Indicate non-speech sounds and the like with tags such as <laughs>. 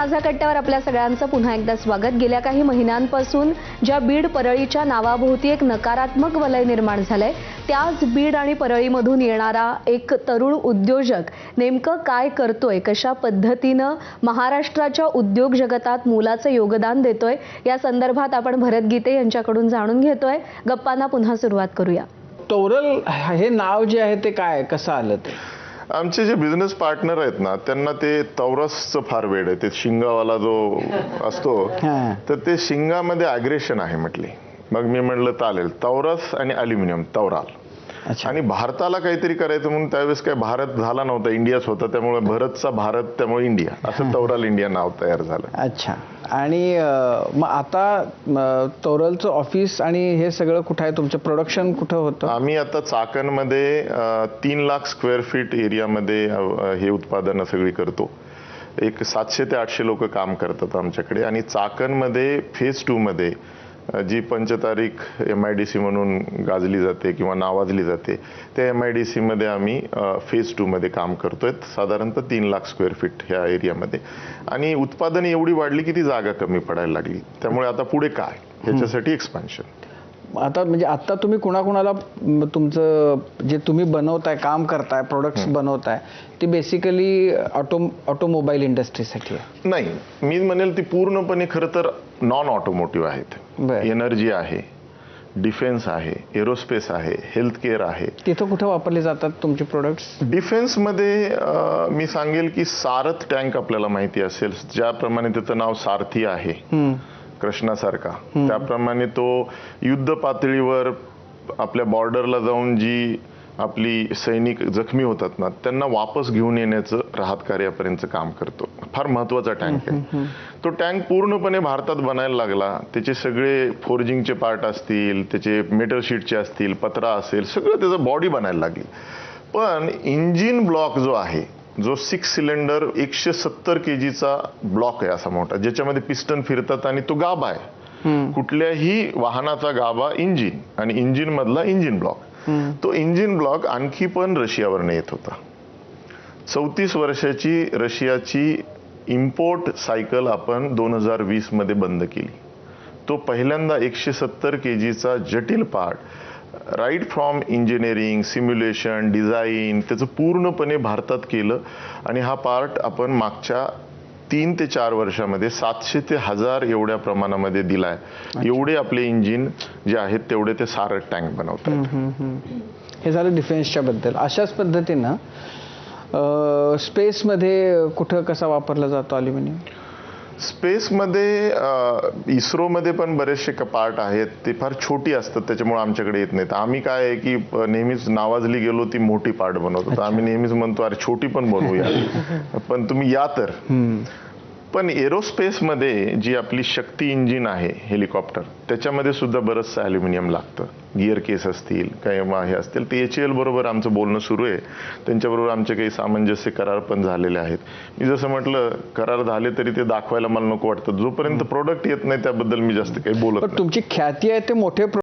माझा कट्ट्यावर आपल्या सगळ्यांचं पुन्हा एकदा स्वागत. गेल्या काही महिन्यांपासून ज्या बीड परळीच्या नावाभोवती एक नकारात्मक वलय निर्माण झालंय त्याच बीड आणि परळीमधून येणारा एक तरुण उद्योजक नेमकं काय करतोय कशा पद्धतीनं महाराष्ट्राच्या उद्योग जगतात मोलाचं योगदान देतोय या संदर्भात आपण भरत गीते यांच्याकडून जाणून घेतोय. गप्पांना पुन्हा सुरुवात करूया. तोरल हे नाव जे आहे ते काय? कसं आलं ते? आमचे जे बिझनेस पार्टनर आहेत ना त्यांना ते तवरसचं फार वेळ आहे. ते शिंगावाला जो असतो. तर ते शिंगामध्ये अग्रेशन आहे म्हटली. मग मी म्हणलं चालेल. तवरस आणि अल्युमिनियम तवराल आणि भारताला काहीतरी करायचं म्हणून त्यावेळेस काय भारत झाला नव्हता इंडियाच होता त्यामुळे भरतचा भारत त्यामुळे इंडिया. असं तवराल इंडिया नाव तयार झालं. अच्छा. आणि मग आता तोरलचं ऑफिस आणि हे सगळं कुठं आहे? तुमचं प्रोडक्शन कुठं होतं? आम्ही आता चाकणमध्ये तीन लाख स्क्वेअर फीट एरियामध्ये हे उत्पादनं सगळी करतो. एक सातशे ते आठशे लोक काम करतात आमच्याकडे. आणि चाकणमध्ये फेज टूमध्ये जी पंचतारीख एम आय डी सी म्हणून गाजली जाते किंवा नावाजली जाते त्या एम आय डी सीमध्ये आम्ही फेज टूमध्ये काम करतोय. साधारणतः तीन लाख स्क्वेअर फीट ह्या एरियामध्ये आणि उत्पादन एवढी वाढली की ती जागा कमी पडायला लागली. त्यामुळे आता पुढे काय? ह्याच्यासाठी एक्सपान्शन आता म्हणजे आता तुम्ही कुणाकुणाला तुमचं जे तुम्ही बनवताय काम करताय प्रोडक्ट्स बनवताय ते बेसिकली ऑटो ऑटोमोबाईल इंडस्ट्रीसाठी आहे. नाही मी म्हणेल ती पूर्णपणे खरं तर नॉन ऑटोमोटिव्ह आहेत. एनर्जी आहे डिफेन्स आहे एरोस्पेस आहे हेल्थ केअर आहे. तिथं कुठं वापरले जातात तुमचे प्रोडक्ट्स डिफेन्समध्ये मी सांगेल की सारथ टँक आपल्याला माहिती असेल. ज्याप्रमाणे त्याचं नाव सारथी आहे. कृष्णासारखा. त्याप्रमाणे तो युद्ध पातळीवर आपल्या बॉर्डरला जाऊन जी आपली सैनिक जखमी होतात ना त्यांना वापस घेऊन येण्याचं राहत कार्यापर्यंत काम करतो. फार महत्त्वाचा टँक आहे. तो टँक पूर्णपणे भारतात बनायला लागला. त्याचे सगळे फोर्जिंगचे पार्ट असतील त्याचे मेटल शीटचे असतील पत्रा असेल सगळं त्याचं बॉडी बनायला लागली. पण इंजिन ब्लॉक जो आहे जो सिक्स सिलेंडर एकशे सत्तर के जीचा ब्लॉक आहे असा मोठा ज्याच्यामध्ये पिस्टन फिरतात आणि तो गाभा आहे. कुठल्याही वाहनाचा गाभा इंजिन आणि इंजिन मधला इंजिन ब्लॉक तो इंजिन ब्लॉक आणखी पण रशियावरनं येत होता. चौतीस वर्षाची रशियाची इम्पोर्ट सायकल आपण दोन हजार वीसमध्ये बंद केली. तो पहिल्यांदा एकशे सत्तर के जीचा जटिल part right from engineering simulation design त्याचं पूर्णपणे भारतात केलं. आणि हा पार्ट आपण मागच्या तीन ते चार वर्षामध्ये सातशे ते हजार एवढ्या प्रमाणामध्ये दिलाय. एवढे आपले इंजिन जे आहेत तेवढे ते सारथ टँक बनवतात हे झालं डिफेन्सच्या बद्दल. अशाच पद्धतीनं स्पेसमध्ये कुठं कसा वापरला जातो अल्युमिनियम? स्पेसमध्ये इस्रोमध्ये पण बरेचसे पार्ट आहेत. ते फार छोटी असतात त्याच्यामुळे आमच्याकडे येत नाहीत. आम्ही काय आहे की नेहमीच नावाजली गेलो ती मोठी पार्ट बनवतो. तर आम्ही नेहमीच म्हणतो अरे छोटी पण बनवूया. <laughs> पण तुम्ही या तर. पण एरोस्पेसमध्ये जी आपली शक्ती इंजिन आहे हेलिकॉप्टर त्याच्यामध्ये सुद्धा बरंचसं अल्युमिनियम लागतं. गिअर केस असतील किंवा हे असतील ते एच एल बरोबर आमचं बोलणं सुरू आहे. त्यांच्याबरोबर आमचे काही सामंजस्य करार पण झालेले आहेत. मी जसं म्हटलं करार झाले तरी ते दाखवायला मला नको वाटतं. जोपर्यंत प्रोडक्ट येत नाही त्याबद्दल मी जास्त काही बोलत तुमची ख्याती आहे ते मोठे